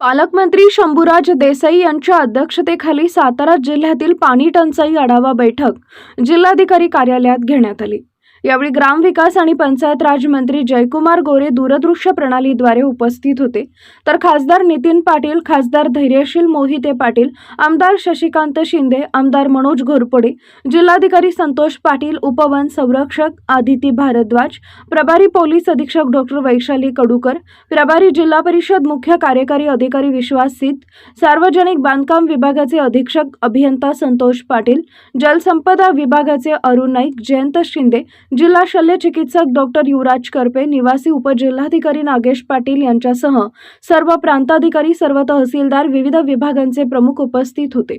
पालकमंत्री शंभूराज देसाई यांच्या अध्यक्षतेखाली सातारा जिल्ह्यातील पाणी टंचाई आढावा बैठक जिल्हाधिकारी कार्यालयात घेण्यात आली. यावेळी ग्रामविकास आणि पंचायत राज मंत्री जयकुमार गोरे दूरदृश्य प्रणालीद्वारे उपस्थित होते. तर खासदार नितीन पाटील खासदार धैर्यशील मोहिते पाटील आमदार शशिकांत शिंदे आमदार मनोज घोरपडे जिल्हाधिकारी संतोष पाटील उपवन संरक्षक आदिती भारद्वाज प्रभारी पोलीस अधीक्षक डॉक्टर वैशाली कडूकर प्रभारी जिल्हा परिषद मुख्य कार्यकारी अधिकारी विश्वास सित सार्वजनिक बांधकाम विभागाचे अधीक्षक अभियंता संतोष पाटील जलसंपदा विभागाचे अरुण नाईक जयंत शिंदे जिल्हा शल्य चिकित्सक डॉक्टर युवराज करपे निवासी उपजिल्हाधिकारी नागेश पाटील यांच्यासह सर्व प्रांताधिकारी सर्व तहसीलदार विविध विभागांचे प्रमुख उपस्थित होते.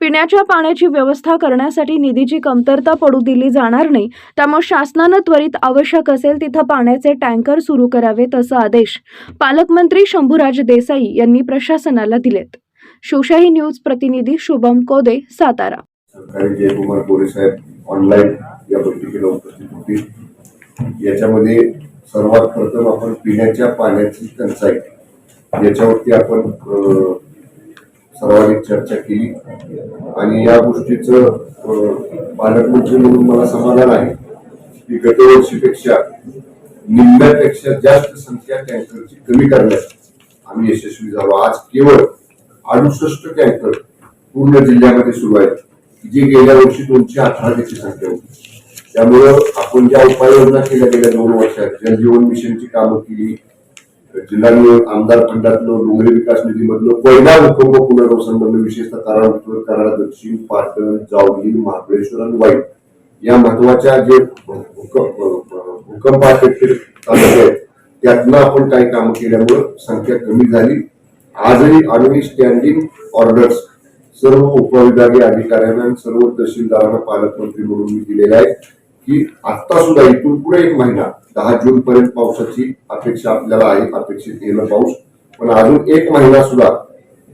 पिण्याच्या पाण्याची व्यवस्था करण्यासाठी निधीची कमतरता पडू दिली जाणार नाही त्यामुळे शासनानं त्वरित आवश्यक असेल तिथं पाण्याचे टँकर सुरू करावेत असा आदेश पालकमंत्री शंभूराज देसाई यांनी प्रशासनाला दिलेत. शिवशाही न्यूज प्रतिनिधी शुभम कोदे सातारा. या बैठकीला उपस्थित होते. याच्यामध्ये सर्वात प्रथम आपण पिण्याच्या पाण्याची टंचाई. याच्यावरती आपण अं, सर्वाधिक चर्चा केली. आणि या गोष्टीचं पालकमंत्री म्हणून मला समाधान आहे की गतवर्षीपेक्षा निम्म्यापेक्षा जास्त संख्या टँकरची कमी करण्यात आम्ही यशस्वी झालो. आज केवळ अडुसष्ट टँकर पूर्ण जिल्ह्यामध्ये सुरू आहेत. जी गेल्या वर्षी दोनशे अठरा त्याची संख्या होती. त्यामुळं आपण ज्या उपाययोजना केल्या गेल्या दोन वर्षात जलजीवन मिशनची कामं केली जिल्हा आमदार फंडातलं डोंगरी विकास निधीमधलं पहिला भूकंप पुनर्वसन मधलं विशेषतः कराड उत्तर कराड दक्षिण पाटण जावली महाबळेश्वर आणि वाईट या महत्त्वाच्या जे भूकंप भूकंप affected तालुके आहेत त्यातनं आपण काही कामं केल्यामुळं संख्या कमी झाली. आजही आम्ही स्टँडिंग ऑर्डर्स सर्व उपविभागीय अधिकाऱ्यांना सर्व तहसीलदारांना पालकमंत्री म्हणून मी दिलेला आहे की आता सुद्धा इथून पुढे एक महिना दहा जून पर्यंत पावसाची अपेक्षा आपल्याला आहे अपेक्षित येणं पाऊस. पण अजून एक महिना सुद्धा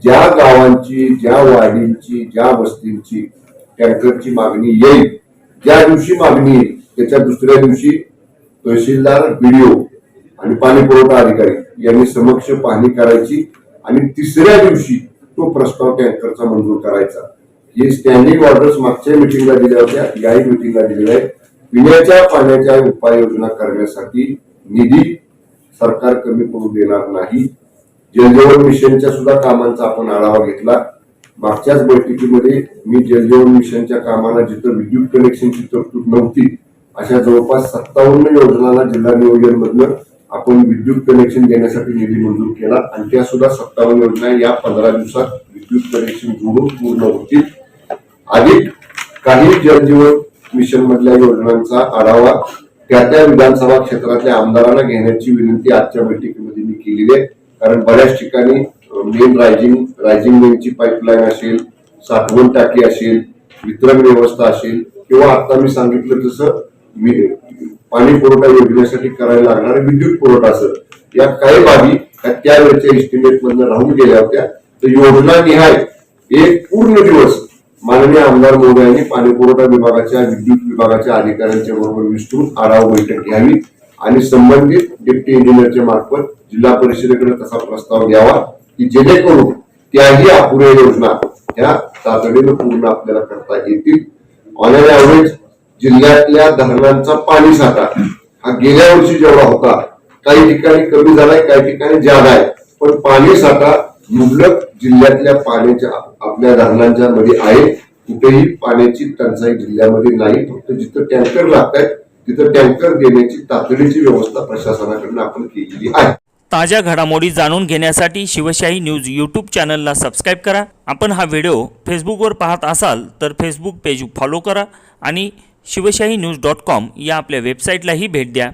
ज्या गावांची ज्या वाडींची ज्या वस्तींची टँकरची मागणी येईल ज्या दिवशी मागणी येईल त्याच्या दुसऱ्या दिवशी तहसीलदार बीडीओ आणि पाणी पुरवठा अधिकारी यांनी समक्ष पाहणी करायची आणि तिसऱ्या दिवशी तो प्रस्ताव टँकरचा मंजूर करायचा. हे स्टँडिंग ऑर्डर्स मागच्या मिटिंगला दिल्या होत्या याही मिटिंगला दिलेल्या आहेत. पिण्याच्या पाण्याच्या उपाययोजना करण्यासाठी निधी सरकार कमी पडू देणार नाही. जलजीवन मिशनच्या सुद्धा कामांचा आपण आढावा घेतला. मागच्याच बैठकीमध्ये मी जलजीवन मिशनच्या कामाला जिथं विद्युत कनेक्शनची तरतूद नव्हती अशा जवळपास सत्तावन्न योजनांना जिल्हा नियोजन मधनं आपण विद्युत कनेक्शन देण्यासाठी निधी मंजूर केला आणि त्या सुद्धा सत्तावन्न योजना या पंधरा दिवसात विद्युत कनेक्शन जोडून पूर्ण होतील. अधिक काही जलजीवन मिशन मधल्या योजनांचा आढावा त्या त्या विधानसभा क्षेत्रातल्या आमदारांना घेण्याची विनंती आजच्या बैठकीमध्ये मी केलेली आहे. कारण बऱ्याच ठिकाणी मेन रायझिंग रायझिंग मेनची पाईपलाईन असेल साठवण टाकी असेल वितरण व्यवस्था असेल किंवा आता मी सांगितलं तसं पाणी पुरवठा योजनेसाठी करायला लागणारा विद्युत पुरवठा असेल या काही बाबी त्यावेळेच्या इस्टिमेट मधनं राहून गेल्या होत्या. तर योजना निहाय एक पूर्ण दिवस माननीय आमदार महोदयांनी पाणी पुरवठा विभागाच्या विद्युत विभागाच्या अधिकाऱ्यांच्या बरोबर विस्तृत आढावा बैठक घ्यावी आणि संबंधित डिप्टी इंजिनियरच्या मार्फत जिल्हा परिषदेकडे तसा प्रस्ताव द्यावा की जेणेकरून त्याही अपुऱ्या योजना ह्या तातडीनं पूर्ण आपल्याला करता येतील. ऑन अन ऍव्हरेज जिल्ह्यातल्या धरणांचा पाणी साठा हा गेल्या वर्षी जेवढा होता काही ठिकाणी कमी झालाय काही ठिकाणी ज्यादा आहे. पण पाणी साठा मुबलक जिल्ह्यातल्या पाण्याच्या आपल्या धरणांच्या मध्ये आहे कुठेही पाण्याची टंचाई जिल्ह्यामध्ये नाही. फक्त जिथं टँकर लागत आहेत तिथं टँकर देण्याची तातडीची व्यवस्था प्रशासनाकडून आपण केलेली आहे. ताज्या घडामोडी जाणून घेण्यासाठी शिवशाही न्यूज यूट्यूब चॅनलला सबस्क्राईब करा. आपण हा व्हिडिओ फेसबुकवर पाहत असाल तर फेसबुक पेज फॉलो करा आणि शिवशाही न्यूज डॉट कॉम या आपल्या वेबसाईटलाही भेट द्या.